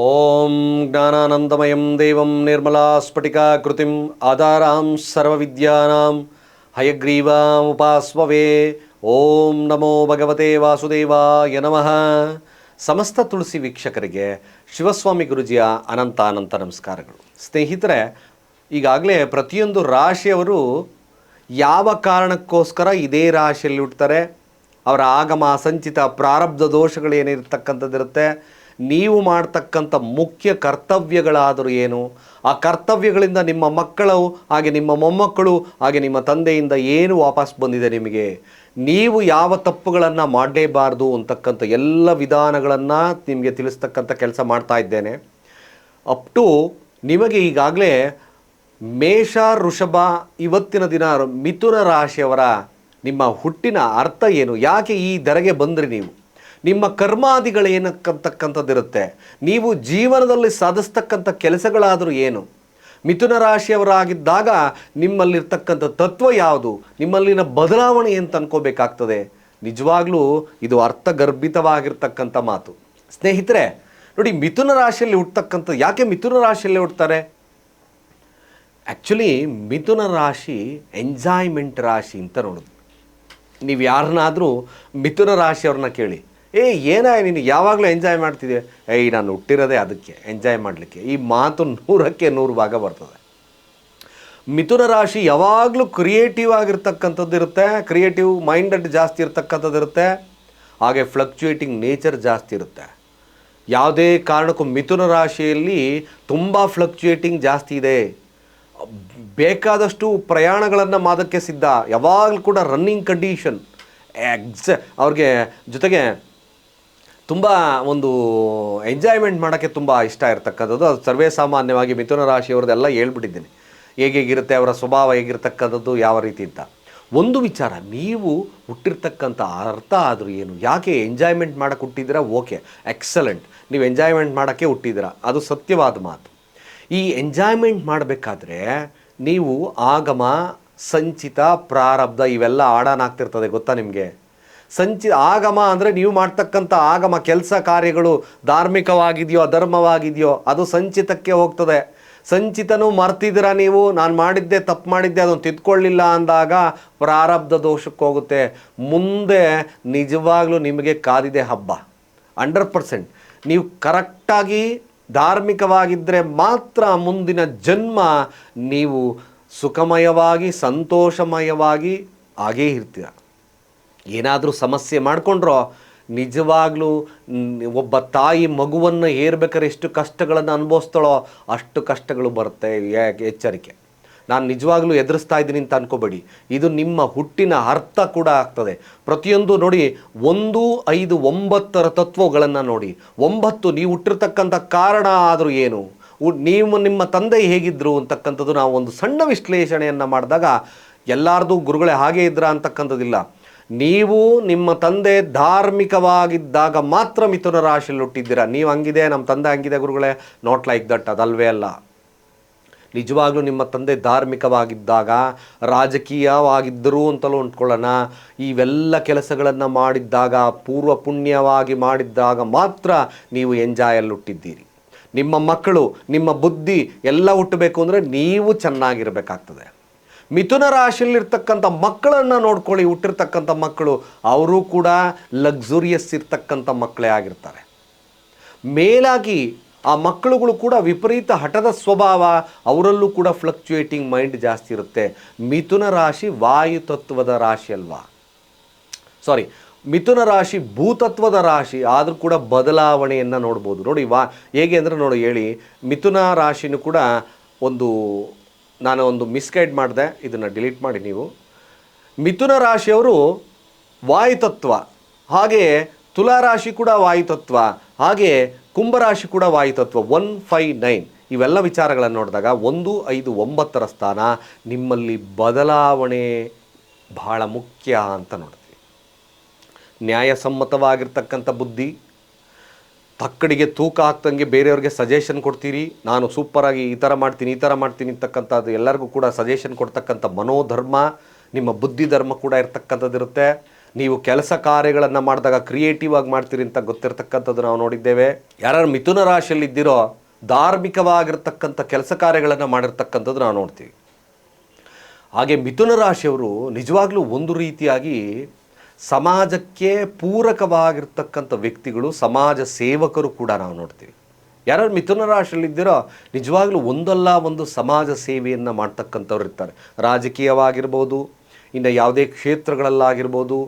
ಓಂ ಜ್ಞಾನಾನಂದಮಯಂ ದೇವಂ ನಿರ್ಮಲಾ ಸ್ಫಟಿಕಾಕೃತಿಂ ಆಧಾರಾಂ ಸರ್ವವಿದ್ಯಾನಾಂ ಹಯಗ್ರೀವಾಮುಪಾಸ್ವವೇ ಓಂ ನಮೋ ಭಗವತೆ ವಾಸುದೇವಾಯ ನಮಃ ಸಮಸ್ತ ತುಳಸಿ ವೀಕ್ಷಕರಿಗೆ ಶಿವಸ್ವಾಮಿ ಗುರುಜಿಯ ಅನಂತ ಅನಂತ ನಮಸ್ಕಾರಗಳು. ಸ್ನೇಹಿತರೆ, ಈಗಾಗಲೇ ಪ್ರತಿಯೊಂದು ರಾಶಿಯವರು ಯಾವ ಕಾರಣಕ್ಕೋಸ್ಕರ ಇದೇ ರಾಶಿಯಲ್ಲಿ ಹುಡ್ತಾರೆ ಅವರ ಆಗಮ, ಸಂಚಿತ ಪ್ರಾರಬ್ಧ ದೋಷಗಳೇನಿರ್ತಕ್ಕಂಥದ್ದಿರುತ್ತೆ ನೀವು ಮಾಡ್ತಕ್ಕಂಥ ಮುಖ್ಯ ಕರ್ತವ್ಯಗಳಾದರೂ ಏನು? ಆ ಕರ್ತವ್ಯಗಳಿಂದ ನಿಮ್ಮ ಮಕ್ಕಳು, ಹಾಗೆ ನಿಮ್ಮ ಮೊಮ್ಮಕ್ಕಳು, ಹಾಗೆ ನಿಮ್ಮ ತಂದೆಯಿಂದ ಏನು ವಾಪಸ್ ಬಂದಿದೆ ನಿಮಗೆ? ನೀವು ಯಾವ ತಪ್ಪುಗಳನ್ನು ಮಾಡಲೇಬಾರ್ದು ಅಂತಕ್ಕಂಥ ಎಲ್ಲ ವಿಧಾನಗಳನ್ನು ನಿಮಗೆ ತಿಳಿಸ್ತಕ್ಕಂಥ ಕೆಲಸ ಮಾಡ್ತಾ ಇದ್ದೇನೆ. ಅಪ್ ಟು ನಿಮಗೆ ಈಗಾಗಲೇ ಮೇಷ ಋಷಭ ಇವತ್ತಿನ ದಿನ ಮಿಥುನ ರಾಶಿಯವರ ನಿಮ್ಮ ಹುಟ್ಟಿನ ಅರ್ಥ ಏನು? ಯಾಕೆ ಈ ದರೆಗೆ ಬಂದ್ರಿ ನೀವು? ನಿಮ್ಮ ಕರ್ಮಾದಿಗಳು ಏನಕ್ಕಂತಕ್ಕಂಥದ್ದಿರುತ್ತೆ? ನೀವು ಜೀವನದಲ್ಲಿ ಸಾಧಿಸ್ತಕ್ಕಂಥ ಕೆಲಸಗಳಾದರೂ ಏನು? ಮಿಥುನ ರಾಶಿಯವರಾಗಿದ್ದಾಗ ನಿಮ್ಮಲ್ಲಿರ್ತಕ್ಕಂಥ ತತ್ವ ಯಾವುದು? ನಿಮ್ಮಲ್ಲಿನ ಬದಲಾವಣೆ ಅಂತ ಅನ್ಕೋಬೇಕಾಗ್ತದೆ. ನಿಜವಾಗ್ಲೂ ಇದು ಅರ್ಥಗರ್ಭಿತವಾಗಿರ್ತಕ್ಕಂಥ ಮಾತು. ಸ್ನೇಹಿತರೆ, ನೋಡಿ ಮಿಥುನ ರಾಶಿಯಲ್ಲಿ ಹುಟ್ಟತಕ್ಕಂಥ, ಯಾಕೆ ಮಿಥುನ ರಾಶಿಯಲ್ಲಿ ಹುಡ್ತಾರೆ ಆ್ಯಕ್ಚುಲಿ ಮಿಥುನ ರಾಶಿ ಎಂಜಾಯ್ಮೆಂಟ್ ರಾಶಿ ಅಂತ ನೋಡೋದು ನೀವು ಯಾರನ್ನಾದರೂ ಮಿಥುನ ರಾಶಿಯವ್ರನ್ನ ಕೇಳಿ. ಏ, ಏನಾಯ್ ನೀನು ಯಾವಾಗಲೂ ಎಂಜಾಯ್ ಮಾಡ್ತಿದ್ದೆ ಏಯ್, ನಾನು ಹುಟ್ಟಿರೋದೇ ಅದಕ್ಕೆ ಎಂಜಾಯ್ ಮಾಡಲಿಕ್ಕೆ. ಈ ಮಾತು ನೂರಕ್ಕೆ ನೂರು ಭಾಗ ಬರ್ತದೆ. ಮಿಥುನ ರಾಶಿ ಯಾವಾಗಲೂ ಕ್ರಿಯೇಟಿವ್ ಆಗಿರ್ತಕ್ಕಂಥದ್ದು ಇರುತ್ತೆ. ಕ್ರಿಯೇಟಿವ್ ಮೈಂಡೆಡ್ ಜಾಸ್ತಿ ಇರ್ತಕ್ಕಂಥದ್ದು ಇರುತ್ತೆ. ಹಾಗೆ ಫ್ಲಕ್ಚುಯೇಟಿಂಗ್ ನೇಚರ್ ಜಾಸ್ತಿ ಇರುತ್ತೆ. ಯಾವುದೇ ಕಾರಣಕ್ಕೂ ಮಿಥುನ ರಾಶಿಯಲ್ಲಿ ತುಂಬ ಫ್ಲಕ್ಚುಯೇಟಿಂಗ್ ಜಾಸ್ತಿ ಇದೆ. ಬೇಕಾದಷ್ಟು ಪ್ರಯಾಣಗಳನ್ನು ಮಾದಕ್ಕೆ ಸಿದ್ಧ. ಯಾವಾಗಲೂ ಕೂಡ ರನ್ನಿಂಗ್ ಕಂಡೀಷನ್ ಎಕ್ಸ ಅವ್ರಿಗೆ ಜೊತೆಗೆ ತುಂಬ ಒಂದು ಎಂಜಾಯ್ಮೆಂಟ್ ಮಾಡೋಕ್ಕೆ ತುಂಬ ಇಷ್ಟ ಇರತಕ್ಕಂಥದ್ದು. ಅದು ಸರ್ವೇ ಸಾಮಾನ್ಯವಾಗಿ ಮಿಥುನ ರಾಶಿಯವ್ರದ್ದೆಲ್ಲ ಹೇಳ್ಬಿಟ್ಟಿದ್ದೀನಿ. ಹೇಗಿರುತ್ತೆ, ಅವರ ಸ್ವಭಾವ ಹೇಗಿರ್ತಕ್ಕಂಥದ್ದು, ಯಾವ ರೀತಿ ಅಂತ. ಒಂದು ವಿಚಾರ, ನೀವು ಹುಟ್ಟಿರ್ತಕ್ಕಂಥ ಅರ್ಥ ಆದರೂ ಏನು? ಯಾಕೆ ಎಂಜಾಯ್ಮೆಂಟ್ ಮಾಡೋಕ್ಕೆ ಹುಟ್ಟಿದ್ದೀರಾ ಓಕೆ ಎಕ್ಸಲೆಂಟ್ ನೀವು ಎಂಜಾಯ್ಮೆಂಟ್ ಮಾಡೋಕ್ಕೆ ಹುಟ್ಟಿದ್ದೀರಾ? ಅದು ಸತ್ಯವಾದ ಮಾತು. ಈ ಎಂಜಾಯ್ಮೆಂಟ್ ಮಾಡಬೇಕಾದ್ರೆ ನೀವು ಆಗಮ, ಸಂಚಿತ, ಪ್ರಾರಬ್ಧ ಇವೆಲ್ಲ ಆಡಾನ್ ಆಗ್ತಿರ್ತದೆ, ಗೊತ್ತಾ ನಿಮಗೆ? ಸಂಚಿ ಆಗಮ ಅಂದರೆ ನೀವು ಮಾಡ್ತಕ್ಕಂಥ ಆಗಮ, ಕೆಲಸ ಕಾರ್ಯಗಳು ಧಾರ್ಮಿಕವಾಗಿದೆಯೋ, ಅಧರ್ಮವಾಗಿದೆಯೋ, ಅದು ಸಂಚಿತಕ್ಕೆ ಹೋಗ್ತದೆ. ಸಂಚಿತನೂ ಮರ್ತಿದ್ದೀರಾ ನೀವು? ನಾನು ಮಾಡಿದ್ದೆ, ತಪ್ಪು ಮಾಡಿದ್ದೆ, ಅದನ್ನು ತಿದ್ಕೊಳ್ಳಿಲ್ಲ ಅಂದಾಗ ಪ್ರಾರಬ್ಧ ದೋಷಕ್ಕೆ ಹೋಗುತ್ತೆ. ಮುಂದೆ ನಿಜವಾಗ್ಲೂ ನಿಮಗೆ ಕಾದಿದೆ ಹಬ್ಬ. Hundred percent. ನೀವು ಕರೆಕ್ಟಾಗಿ ಧಾರ್ಮಿಕವಾಗಿದ್ದರೆ ಮಾತ್ರ ಮುಂದಿನ ಜನ್ಮ ನೀವು ಸುಖಮಯವಾಗಿ, ಸಂತೋಷಮಯವಾಗಿ ಹಾಗೇ ಇರ್ತೀರ. ಏನಾದರೂ ಸಮಸ್ಯೆ ಮಾಡಿಕೊಂಡ್ರೋ ನಿಜವಾಗ್ಲೂ ಒಬ್ಬ ತಾಯಿ ಮಗುವನ್ನು ಏರ್ಬೇಕಾದ್ರೆ ಎಷ್ಟು ಕಷ್ಟಗಳನ್ನು ಅನುಭವಿಸ್ತಾಳೋ ಅಷ್ಟು ಕಷ್ಟಗಳು ಬರುತ್ತೆ. ಎಚ್ಚರಿಕೆ. ನಾನು ನಿಜವಾಗ್ಲೂ ಎದುರಿಸ್ತಾ ಇದ್ದೀನಿ ಅಂತ ಅನ್ಕೋಬೇಡಿ. ಇದು ನಿಮ್ಮ ಹುಟ್ಟಿನ ಅರ್ಥ ಕೂಡ ಆಗ್ತದೆ. ಪ್ರತಿಯೊಂದು ನೋಡಿ, ಒಂದು, ಐದು, ಒಂಬತ್ತರ ತತ್ವಗಳನ್ನು ನೋಡಿ. ಒಂಬತ್ತು, ನೀವು ಹುಟ್ಟಿರ್ತಕ್ಕಂಥ ಕಾರಣ ಆದರೂ ಏನು? ನೀವು ನಿಮ್ಮ ತಂದೆ ಹೇಗಿದ್ದರು ಅಂತಕ್ಕಂಥದ್ದು ನಾವು ಒಂದು ಸಣ್ಣ ವಿಶ್ಲೇಷಣೆಯನ್ನು ಮಾಡಿದಾಗ ಎಲ್ಲಾರ್ದು ಗುರುಗಳೇ ಹಾಗೆ ಇದ್ರ ಅಂತಕ್ಕಂಥದ್ದಿಲ್ಲ. ನೀವು ನಿಮ್ಮ ತಂದೆ ಧಾರ್ಮಿಕವಾಗಿದ್ದಾಗ ಮಾತ್ರ ಮಿಥುನ ರಾಶಿಯಲ್ಲಿ ಹುಟ್ಟಿದ್ದೀರಾ? ನೀವು ಹಂಗಿದೆ, ನಮ್ಮ ತಂದೆ ಹಂಗಿದೆ ಗುರುಗಳೇ. ನಾಟ್ ಲೈಕ್ ದಟ್ ಅದಲ್ವೇ ಅಲ್ಲ. ನಿಜವಾಗ್ಲೂ ನಿಮ್ಮ ತಂದೆ ಧಾರ್ಮಿಕವಾಗಿದ್ದಾಗ, ರಾಜಕೀಯವಾಗಿದ್ದರು ಅಂತಲೂ ಅಂದ್ಕೊಳ್ಳೋಣ ಇವೆಲ್ಲ ಕೆಲಸಗಳನ್ನು ಮಾಡಿದ್ದಾಗ, ಪೂರ್ವ ಪುಣ್ಯವಾಗಿ ಮಾಡಿದ್ದಾಗ ಮಾತ್ರ ನೀವು ಎಂಜಾಯಲ್ಲಿ ಹುಟ್ಟಿದ್ದೀರಿ. ನಿಮ್ಮ ಮಕ್ಕಳು, ನಿಮ್ಮ ಬುದ್ಧಿ ಎಲ್ಲ ಹುಟ್ಟಬೇಕು ಅಂದರೆ ನೀವು ಚೆನ್ನಾಗಿರಬೇಕಾಗ್ತದೆ. ಮಿಥುನ ರಾಶಿಯಲ್ಲಿರ್ತಕ್ಕಂಥ ಮಕ್ಕಳನ್ನು ನೋಡ್ಕೊಳ್ಳಿ, ಹುಟ್ಟಿರ್ತಕ್ಕಂಥ ಮಕ್ಕಳು, ಅವರು ಕೂಡ ಲಕ್ಸುರಿಯಸ್ ಇರ್ತಕ್ಕಂಥ ಮಕ್ಕಳೇ ಆಗಿರ್ತಾರೆ. ಮೇಲಾಗಿ ಆ ಮಕ್ಕಳುಗಳು ಕೂಡ ವಿಪರೀತ ಹಠದ ಸ್ವಭಾವ, ಅವರಲ್ಲೂ ಕೂಡ ಫ್ಲಕ್ಚುಯೇಟಿಂಗ್ ಮೈಂಡ್ ಜಾಸ್ತಿ ಇರುತ್ತೆ. ಮಿಥುನ ರಾಶಿ ವಾಯು ತತ್ವದ ರಾಶಿ ಅಲ್ವಾ? ಸಾರಿ ಮಿಥುನ ರಾಶಿ ಭೂತತ್ವದ ರಾಶಿ, ಆದರೂ ಕೂಡ ಬದಲಾವಣೆಯನ್ನು ನೋಡ್ಬೋದು. ನೋಡಿ, ವಾ, ಹೇಗೆ ಅಂದರೆ ನೋಡಿ, ಹೇಳಿ, ಮಿಥುನ ರಾಶಿನೂ ಕೂಡ ಒಂದು ನಾನು ಒಂದು ಮಿಸ್ಗೈಡ್ ಮಾಡಿದೆ, ಇದನ್ನು ಡಿಲೀಟ್ ಮಾಡಿ ನೀವು. ಮಿಥುನ ರಾಶಿಯವರು ವಾಯುತತ್ವ ಹಾಗೆಯೇ ತುಲಾ ರಾಶಿ ಕೂಡ ವಾಯುತತ್ವ, ಹಾಗೆ ಕುಂಭರಾಶಿ ಕೂಡ ವಾಯುತತ್ವ, ಒನ್ ಫೈ ನೈನ್. ಇವೆಲ್ಲ ವಿಚಾರಗಳನ್ನು ನೋಡಿದಾಗ ಒಂದು, ಐದು, ಒಂಬತ್ತರ ಸ್ಥಾನ ನಿಮ್ಮಲ್ಲಿ ಬದಲಾವಣೆ ಬಹಳ ಮುಖ್ಯ ಅಂತ ನೋಡ್ತೀವಿ. ನ್ಯಾಯಸಮ್ಮತವಾಗಿರ್ತಕ್ಕಂಥ ಬುದ್ಧಿ ತಕ್ಕಡಿಗೆ ತೂಕ ಹಾಕ್ದಂಗೆ ಬೇರೆಯವ್ರಿಗೆ ಸಜೆಷನ್ ಕೊಡ್ತೀರಿ. ನಾನು ಸೂಪರಾಗಿ ಈ ಥರ ಮಾಡ್ತೀನಿ, ಈ ಥರ ಮಾಡ್ತೀನಿ ಅಂತಕ್ಕಂಥದ್ದು ಎಲ್ಲರಿಗೂ ಕೂಡ ಸಜೆಷನ್ ಕೊಡ್ತಕ್ಕಂಥ ಮನೋಧರ್ಮ, ನಿಮ್ಮ ಬುದ್ಧಿ ಧರ್ಮ ಕೂಡ ಇರ್ತಕ್ಕಂಥದ್ದು ಇರುತ್ತೆ. ನೀವು ಕೆಲಸ ಕಾರ್ಯಗಳನ್ನು ಮಾಡಿದಾಗ ಕ್ರಿಯೇಟಿವ್ ಆಗಿ ಮಾಡ್ತೀರಿ ಅಂತ ಗೊತ್ತಿರತಕ್ಕಂಥದ್ದು ನಾವು ನೋಡಿದ್ದೇವೆ. ಯಾರು ಮಿಥುನ ರಾಶಿಯಲ್ಲಿದ್ದಿರೋ ಧಾರ್ಮಿಕವಾಗಿರ್ತಕ್ಕಂಥ ಕೆಲಸ ಕಾರ್ಯಗಳನ್ನು ಮಾಡಿರ್ತಕ್ಕಂಥದ್ದು ನಾವು ನೋಡ್ತೀವಿ. ಹಾಗೆ ಮಿಥುನ ರಾಶಿಯವರು ನಿಜವಾಗ್ಲೂ ಒಂದು ರೀತಿಯಾಗಿ ಸಮಾಜಕ್ಕೆ ಪೂರಕವಾಗಿರ್ತಕ್ಕಂಥ ವ್ಯಕ್ತಿಗಳು, ಸಮಾಜ ಸೇವಕರು ಕೂಡ ನಾವು ನೋಡ್ತೀವಿ. ಯಾರು ಮಿಥುನ ರಾಶಿಯಲ್ಲಿದ್ದೀರೋ, ನಿಜವಾಗ್ಲೂ ಒಂದಲ್ಲ ಒಂದು ಸಮಾಜ ಸೇವೆಯನ್ನು ಮಾಡ್ತಕ್ಕಂಥವ್ರು ಇರ್ತಾರೆ. ರಾಜಕೀಯವಾಗಿರ್ಬೋದು, ಇನ್ನು ಯಾವುದೇ ಕ್ಷೇತ್ರಗಳಲ್ಲಾಗಿರ್ಬೋದು,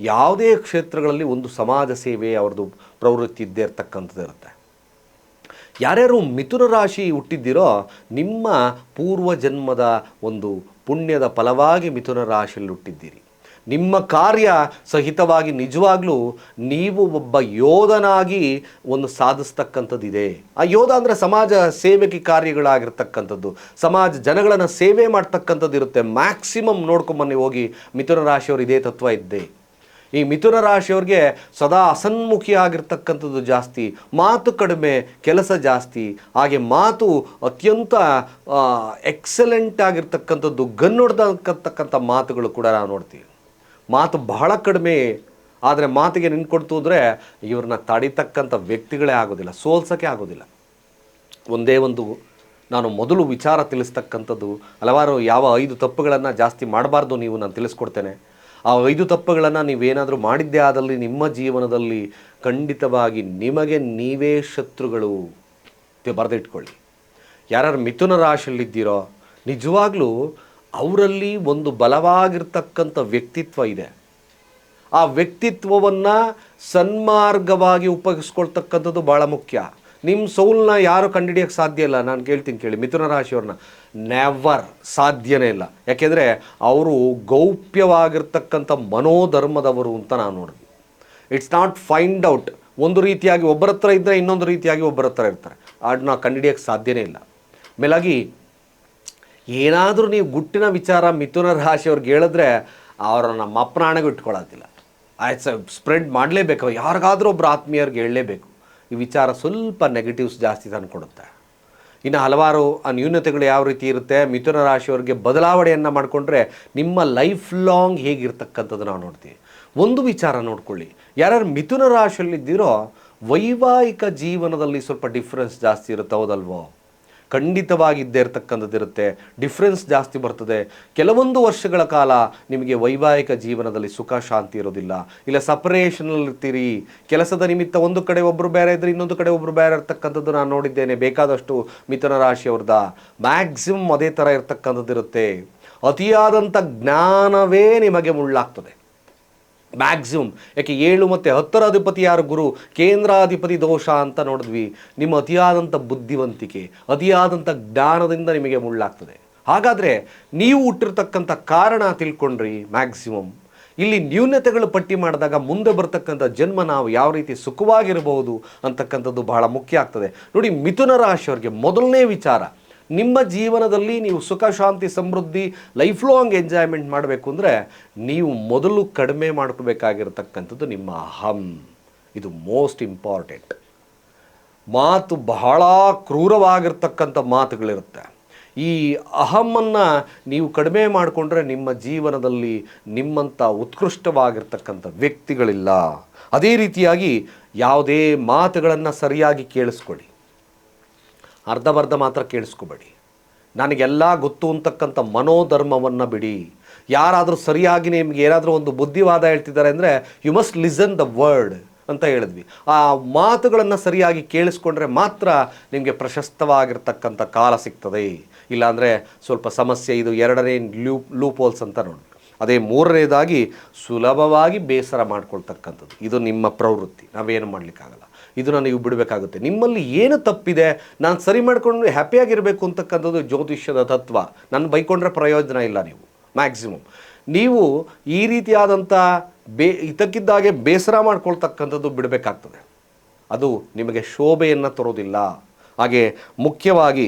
ಯಾವುದೇ ಕ್ಷೇತ್ರಗಳಲ್ಲಿ ಒಂದು ಸಮಾಜ ಸೇವೆ ಅವ್ರದ್ದು ಪ್ರವೃತ್ತಿ ಇದ್ದೇ ಇರ್ತಕ್ಕಂಥದ್ದು ಇರುತ್ತೆ. ಯಾರ್ಯಾರು ಮಿಥುನ ರಾಶಿ ಹುಟ್ಟಿದ್ದೀರೋ, ನಿಮ್ಮ ಪೂರ್ವ ಜನ್ಮದ ಒಂದು ಪುಣ್ಯದ ಫಲವಾಗಿ ಮಿಥುನ ರಾಶಿಯಲ್ಲಿ ಹುಟ್ಟಿದ್ದೀರಿ. ನಿಮ್ಮ ಕಾರ್ಯ ಸಹಿತವಾಗಿ ನಿಜವಾಗ್ಲೂ ನೀವು ಒಬ್ಬ ಯೋಧನಾಗಿ ಒಂದು ಸಾಧಿಸ್ತಕ್ಕಂಥದ್ದಿದೆ. ಆ ಯೋಧ ಅಂದರೆ ಸಮಾಜ ಸೇವೆಗೆ ಕಾರ್ಯಗಳಾಗಿರ್ತಕ್ಕಂಥದ್ದು. ಸಮಾಜ ಜನಗಳನ್ನು ಸೇವೆ ಮಾಡ್ತಕ್ಕಂಥದ್ದು ಇರುತ್ತೆ ಮ್ಯಾಕ್ಸಿಮಮ್ ನೋಡ್ಕೊಂಬನ್ನಿ ಹೋಗಿ ಮಿಥುನ ರಾಶಿಯವರು ಇದೇ ತತ್ವ ಇದ್ದೆ. ಈ ಮಿಥುನ ರಾಶಿಯವ್ರಿಗೆ ಸದಾ ಅಸನ್ಮುಖಿ ಆಗಿರ್ತಕ್ಕಂಥದ್ದು ಜಾಸ್ತಿ, ಮಾತು ಕಡಿಮೆ, ಕೆಲಸ ಜಾಸ್ತಿ. ಹಾಗೆ ಮಾತು ಅತ್ಯಂತ ಎಕ್ಸಲೆಂಟ್ ಆಗಿರ್ತಕ್ಕಂಥದ್ದು ಗನ್ನೊಡ್ದಕ್ಕಂಥ ಮಾತುಗಳು ಕೂಡ ನಾವು ನೋಡ್ತೀವಿ. ಮಾತು ಬಹಳ ಕಡಿಮೆ, ಆದರೆ ಮಾತಿಗೆ ನಿಂತ್ಕೊಡ್ತು ಅಂದರೆ ಇವ್ರನ್ನ ತಡಿತಕ್ಕಂಥ ವ್ಯಕ್ತಿಗಳೇ ಆಗೋದಿಲ್ಲ ಸೋಲ್ಸೋಕ್ಕೆ ಆಗೋದಿಲ್ಲ. ಒಂದೇ ಒಂದು ನಾನು ಮೊದಲು ವಿಚಾರ ತಿಳಿಸ್ತಕ್ಕಂಥದ್ದು, ಹಲವಾರು ಯಾವ ಐದು ತಪ್ಪುಗಳನ್ನು ಜಾಸ್ತಿ ಮಾಡಬಾರ್ದು ನೀವು ನಾನು ತಿಳಿಸ್ಕೊಡ್ತೇನೆ. ಆ ಐದು ತಪ್ಪುಗಳನ್ನು ನೀವೇನಾದರೂ ಮಾಡಿದ್ದೇ ಆದಲ್ಲಿ ನಿಮ್ಮ ಜೀವನದಲ್ಲಿ ಖಂಡಿತವಾಗಿ ನಿಮಗೆ ನೀವೇ ಶತ್ರುಗಳು ಬರೆದಿಟ್ಕೊಳ್ಳಿ. ಯಾರ್ಯಾರು ಮಿಥುನ ರಾಶಿಯಲ್ಲಿದ್ದೀರೋ, ನಿಜವಾಗ್ಲೂ ಅವರಲ್ಲಿ ಒಂದು ಬಲವಾಗಿರ್ತಕ್ಕಂಥ ವ್ಯಕ್ತಿತ್ವ ಇದೆ. ಆ ವ್ಯಕ್ತಿತ್ವವನ್ನು ಸನ್ಮಾರ್ಗವಾಗಿ ಉಪಯೋಗಿಸ್ಕೊಳ್ತಕ್ಕಂಥದ್ದು ಭಾಳ ಮುಖ್ಯ. ನಿಮ್ಮ ಸೌಲ್ನ ಯಾರು ಕಂಡುಹಿಡಿಯೋಕ್ಕೆ ಸಾಧ್ಯ ಇಲ್ಲ? ನಾನು ಕೇಳ್ತೀನಿ ಕೇಳಿ. ಮಿಥುನ ರಾಶಿಯವ್ರನ್ನ. ನೆವರ್ ಸಾಧ್ಯನೇ ಇಲ್ಲ. ಯಾಕೆಂದರೆ ಅವರು ಗೌಪ್ಯವಾಗಿರ್ತಕ್ಕಂಥ ಮನೋಧರ್ಮದವರು ಅಂತ ನಾನು ನೋಡಿದೆ ಇಟ್ಸ್ ನಾಟ್ ಫೈಂಡ್ ಔಟ್ ಒಂದು ರೀತಿಯಾಗಿ ಒಬ್ಬರ ಹತ್ರ ಇದ್ದರೆ ಇನ್ನೊಂದು ರೀತಿಯಾಗಿ ಒಬ್ಬರ ಹತ್ರ ಇರ್ತಾರೆ. ಅದನ್ನ ಕಂಡುಹಿಡಿಯೋಕ್ಕೆ ಸಾಧ್ಯನೇ ಇಲ್ಲ. ಮೇಲಾಗಿ ಏನಾದರೂ ನೀವು ಗುಟ್ಟಿನ ವಿಚಾರ ಮಿಥುನ ರಾಶಿಯವ್ರಿಗೆ ಹೇಳಿದ್ರೆ ಅವರನ್ನು ನಮ್ಮ ಅಪ್ರಾಣಗೂ ಇಟ್ಕೊಳ್ಳೋದಿಲ್ಲ. ಆಯ್ತು ಸ್ಪ್ರೆಡ್ ಮಾಡಲೇಬೇಕು. ಯಾರಿಗಾದರೂ ಒಬ್ಬರು ಆತ್ಮೀಯರಿಗೆ ಹೇಳಲೇಬೇಕು. ಈ ವಿಚಾರ ಸ್ವಲ್ಪ ನೆಗೆಟಿವ್ಸ್ ಜಾಸ್ತಿ ತಂದುಕೊಡುತ್ತೆ ಇನ್ನು ಹಲವಾರು ಆ ನ್ಯೂನತೆಗಳು ಯಾವ ರೀತಿ ಇರುತ್ತೆ? ಮಿಥುನ ರಾಶಿಯವರಿಗೆ ಬದಲಾವಣೆಯನ್ನು ಮಾಡಿಕೊಂಡ್ರೆ ನಿಮ್ಮ ಲೈಫ್ ಲಾಂಗ್ ಹೇಗಿರ್ತಕ್ಕಂಥದ್ದು ನಾವು ನೋಡ್ತೀವಿ. ಒಂದು ವಿಚಾರ ನೋಡ್ಕೊಳ್ಳಿ. ಯಾರ್ಯಾರು ಮಿಥುನ ರಾಶಿಯಲ್ಲಿದ್ದೀರೋ ವೈವಾಹಿಕ ಜೀವನದಲ್ಲಿ ಸ್ವಲ್ಪ ಡಿಫ್ರೆನ್ಸ್ ಜಾಸ್ತಿ ಇರುತ್ತೆ, ಹೌದಲ್ವೋ? ಖಂಡಿತವಾಗಿ ಇದ್ದೇ ಇರತಕ್ಕಂಥದ್ದು ಇರುತ್ತೆ. ಡಿಫ್ರೆನ್ಸ್ ಜಾಸ್ತಿ ಬರ್ತದೆ. ಕೆಲವೊಂದು ವರ್ಷಗಳ ಕಾಲ ನಿಮಗೆ ವೈವಾಹಿಕ ಜೀವನದಲ್ಲಿ ಸುಖ, ಶಾಂತಿ ಇರೋದಿಲ್ಲ. ಇಲ್ಲ ಸಪರೇಷನಲ್ಲಿ ಇರ್ತೀರಿ ಕೆಲಸದ ನಿಮಿತ್ತ ಒಂದು ಕಡೆ ಒಬ್ಬರು ಬೇರೆ ಇದ್ದರೆ ಇನ್ನೊಂದು ಕಡೆ ಒಬ್ಬರು ಬೇರೆ ಇರ್ತಕ್ಕಂಥದ್ದು ನಾನು ನೋಡಿದ್ದೇನೆ. ಬೇಕಾದಷ್ಟು ಮಿಥುನ ರಾಶಿಯವ್ರದ ಮ್ಯಾಕ್ಸಿಮಮ್ ಅದೇ ಥರ ಇರ್ತಕ್ಕಂಥದ್ದು ಇರುತ್ತೆ. ಅತಿಯಾದಂಥ ಜ್ಞಾನವೇ ನಿಮಗೆ ಮುಳ್ಳಾಗ್ತದೆ. ಮ್ಯಾಕ್ಸಿಮಮ್ ಯಾಕೆ ಏಳು ಮತ್ತು ಹತ್ತರ ಅಧಿಪತಿ ಯಾರು ಗುರು? ಕೇಂದ್ರಾಧಿಪತಿ ದೋಷ ಅಂತ ನೋಡಿದ್ವಿ. ನಿಮ್ಮ ಅತಿಯಾದಂಥ ಬುದ್ಧಿವಂತಿಕೆ ಅತಿಯಾದಂಥ ಜ್ಞಾನದಿಂದ ನಿಮಗೆ ಮುಳ್ಳಾಗ್ತದೆ. ಹಾಗಾದರೆ ನೀವು ಹುಟ್ಟಿರ್ತಕ್ಕಂಥ ಕಾರಣ ತಿಳ್ಕೊಂಡ್ರಿ ಮ್ಯಾಕ್ಸಿಮಮ್ ಇಲ್ಲಿ ನ್ಯೂನತೆಗಳು ಪಟ್ಟಿ ಮಾಡಿದಾಗ ಮುಂದೆ ಬರ್ತಕ್ಕಂಥ ಜನ್ಮ ನಾವು ಯಾವ ರೀತಿ ಸುಖವಾಗಿರಬಹುದು ಅಂತಕ್ಕಂಥದ್ದು ಬಹಳ ಮುಖ್ಯ ಆಗ್ತದೆ. ನೋಡಿ, ಮಿಥುನ ರಾಶಿಯವರಿಗೆ ಮೊದಲನೇ ವಿಚಾರ. ನಿಮ್ಮ ಜೀವನದಲ್ಲಿ ನೀವು ಸುಖ, ಶಾಂತಿ, ಸಮೃದ್ಧಿ ಲೈಫ್ ಲಾಂಗ್ ಎಂಜಾಯ್ಮೆಂಟ್ ಮಾಡಬೇಕು ಅಂದರೆ ನೀವು ಮೊದಲು ಕಡಿಮೆ ಮಾಡ್ಕೋಬೇಕಾಗಿರ್ತಕ್ಕಂಥದ್ದು ನಿಮ್ಮ ಅಹಂ. ಇದು ಮೋಸ್ಟ್ ಇಂಪಾರ್ಟೆಂಟ್ ಮಾತು ಬಹಳ ಕ್ರೂರವಾಗಿರ್ತಕ್ಕಂಥ ಮಾತುಗಳಿರುತ್ತೆ. ಈ ಅಹಮನ್ನು ನೀವು ಕಡಿಮೆ ಮಾಡಿಕೊಂಡ್ರೆ ನಿಮ್ಮ ಜೀವನದಲ್ಲಿ ನಿಮ್ಮಂಥ ಉತ್ಕೃಷ್ಟವಾಗಿರ್ತಕ್ಕಂಥ ವ್ಯಕ್ತಿಗಳಿಲ್ಲ. ಅದೇ ರೀತಿಯಾಗಿ ಯಾವುದೇ ಮಾತುಗಳನ್ನು ಸರಿಯಾಗಿ ಕೇಳಿಸ್ಕೊಳ್ಳಿ. ಅರ್ಧಬರ್ಧ ಮಾತ್ರ ಕೇಳಿಸ್ಕೋಬೇಡಿ. ನನಗೆಲ್ಲ ಗೊತ್ತು ಅಂತಕ್ಕಂಥ ಮನೋಧರ್ಮವನ್ನು ಬಿಡಿ. ಯಾರಾದರೂ ಸರಿಯಾಗಿ ನಿಮಗೆ ಏನಾದರೂ ಒಂದು ಬುದ್ಧಿವಾದ ಹೇಳ್ತಿದ್ದಾರೆ ಅಂದರೆ you must listen the word ಅಂತ ಹೇಳಿದ್ವಿ. ಆ ಮಾತುಗಳನ್ನು ಸರಿಯಾಗಿ ಕೇಳಿಸ್ಕೊಂಡ್ರೆ ಮಾತ್ರ ನಿಮಗೆ ಪ್ರಶಸ್ತವಾಗಿರ್ತಕ್ಕಂಥ ಕಾಲ ಸಿಗ್ತದೆ. ಇಲ್ಲಾಂದರೆ ಸ್ವಲ್ಪ ಸಮಸ್ಯೆ ಇದು ಎರಡನೇ ಲೂಪ್ ಲೂಪ್ ಹೋಲ್ಸ್ ಅಂತ ನೋಡಿ ಅದೇ ಮೂರನೇದಾಗಿ ಸುಲಭವಾಗಿ ಬೇಸರ ಮಾಡ್ಕೊಳ್ತಕ್ಕಂಥದ್ದು. ಇದು ನಿಮ್ಮ ಪ್ರವೃತ್ತಿ. ನಾವೇನು ಮಾಡಲಿಕ್ಕಾಗಲ್ಲ. ಇದನ್ನು ನೀವು ಬಿಡಬೇಕಾಗುತ್ತೆ. ನಿಮ್ಮಲ್ಲಿ ಏನು ತಪ್ಪಿದೆ, ನಾನು ಸರಿ ಮಾಡ್ಕೊಂಡು ಹ್ಯಾಪಿಯಾಗಿರಬೇಕು ಅಂತಕ್ಕಂಥದ್ದು ಜ್ಯೋತಿಷ್ಯದ ತತ್ವ. ನಾನು ಬೈಕೊಂಡ್ರೆ ಪ್ರಯೋಜನ ಇಲ್ಲ ನೀವು ಮ್ಯಾಕ್ಸಿಮಮ್ ನೀವು ಈ ರೀತಿಯಾದಂಥ ಬೇ ಇದಕ್ಕಿದ್ದಾಗೆ ಬೇಸರ ಮಾಡ್ಕೊಳ್ತಕ್ಕಂಥದ್ದು ಬಿಡಬೇಕಾಗ್ತದೆ. ಅದು ನಿಮಗೆ ಶೋಭೆಯನ್ನು ತರೋದಿಲ್ಲ. ಹಾಗೆ ಮುಖ್ಯವಾಗಿ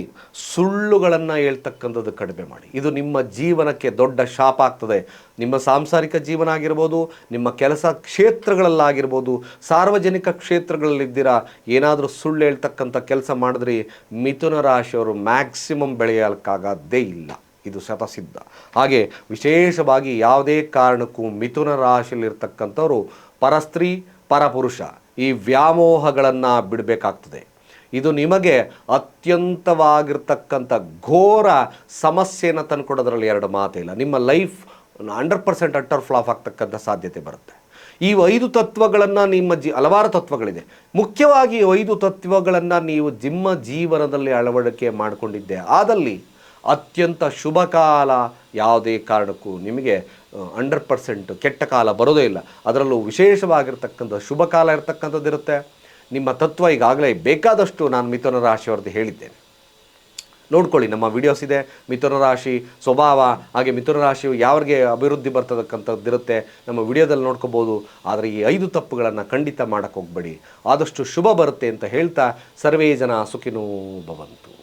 ಸುಳ್ಳುಗಳನ್ನು ಹೇಳ್ತಕ್ಕಂಥದ್ದು ಕಡಿಮೆ ಮಾಡಿ. ಇದು ನಿಮ್ಮ ಜೀವನಕ್ಕೆ ದೊಡ್ಡ ಶಾಪ ಆಗ್ತದೆ. ನಿಮ್ಮ ಸಾಂಸಾರಿಕ ಜೀವನ ಆಗಿರ್ಬೋದು, ನಿಮ್ಮ ಕೆಲಸ ಕ್ಷೇತ್ರಗಳಲ್ಲಾಗಿರ್ಬೋದು, ಸಾರ್ವಜನಿಕ ಕ್ಷೇತ್ರಗಳಲ್ಲಿದ್ದೀರಾ, ಏನಾದರೂ ಸುಳ್ಳು ಹೇಳ್ತಕ್ಕಂಥ ಕೆಲಸ ಮಾಡಿದ್ರಿ, ಮಿಥುನ ರಾಶಿಯವರು ಮ್ಯಾಕ್ಸಿಮಮ್ ಬೆಳೆಯೋಕ್ಕಾಗದೇ ಇಲ್ಲ. ಇದು ಶತಸಿದ್ಧ. ಹಾಗೆ ವಿಶೇಷವಾಗಿ ಯಾವುದೇ ಕಾರಣಕ್ಕೂ ಮಿಥುನ ರಾಶಿಯಲ್ಲಿರ್ತಕ್ಕಂಥವ್ರು ಪರಸ್ತ್ರೀ, ಪರಪುರುಷ ಈ ವ್ಯಾಮೋಹಗಳನ್ನು ಬಿಡಬೇಕಾಗ್ತದೆ. ಇದು ನಿಮಗೆ ಅತ್ಯಂತವಾಗಿರ್ತಕ್ಕಂಥ ಘೋರ ಸಮಸ್ಯೆಯನ್ನು ತಂದುಕೊಡೋದ್ರಲ್ಲಿ ಎರಡು ಮಾತಿಲ್ಲ. ನಿಮ್ಮ life hundred percent utter flop ಆಗ್ತಕ್ಕಂಥ ಸಾಧ್ಯತೆ ಬರುತ್ತೆ. ಈ ಐದು ತತ್ವಗಳನ್ನು ನಿಮ್ಮ ಜಿ, ಹಲವಾರು ತತ್ವಗಳಿದೆ. ಮುಖ್ಯವಾಗಿ ಐದು ತತ್ವಗಳನ್ನು ನೀವು ನಿಮ್ಮ ಜೀವನದಲ್ಲಿ ಅಳವಡಿಕೆ ಮಾಡಿಕೊಂಡಿದ್ದೆ. ಆದಲ್ಲಿ ಅತ್ಯಂತ ಶುಭ ಕಾಲ ಯಾವುದೇ ಕಾರಣಕ್ಕೂ ನಿಮಗೆ ಹಂಡ್ರೆಡ್ ಪರ್ಸೆಂಟ್ ಕೆಟ್ಟ ಕಾಲ ಬರೋದೇ ಇಲ್ಲ. ಅದರಲ್ಲೂ ವಿಶೇಷವಾಗಿರ್ತಕ್ಕಂಥ ಶುಭ ಕಾಲ ಇರತಕ್ಕಂಥದ್ದು ಇರುತ್ತೆ ನಿಮ್ಮ ತತ್ವ ಈಗಾಗಲೇ ಬೇಕಾದಷ್ಟು ನಾನು ಮಿಥುನ ರಾಶಿಯವ್ರದ್ದು ಹೇಳಿದ್ದೇನೆ. ನೋಡ್ಕೊಳ್ಳಿ, ನಮ್ಮ ವಿಡಿಯೋಸ್ ಇದೆ. ಮಿಥುನ ರಾಶಿ ಸ್ವಭಾವ, ಹಾಗೆ ಮಿಥುನ ರಾಶಿಯು ಯಾವ್ರಿಗೆ ಅಭಿವೃದ್ಧಿ ಬರ್ತದಕ್ಕಂಥದ್ದಿರುತ್ತೆ ನಮ್ಮ ವಿಡಿಯೋದಲ್ಲಿ ನೋಡ್ಕೋಬೋದು. ಆದರೆ ಈ ಐದು ತಪ್ಪುಗಳನ್ನು ಖಂಡಿತ ಮಾಡೋಕ್ಕೆ ಹೋಗಬೇಡಿ. ಆದಷ್ಟು ಶುಭ ಬರುತ್ತೆ ಅಂತ ಹೇಳ್ತಾ ಸರ್ವೇ ಜನ ಸುಖಿನೂ ಭವಂತು.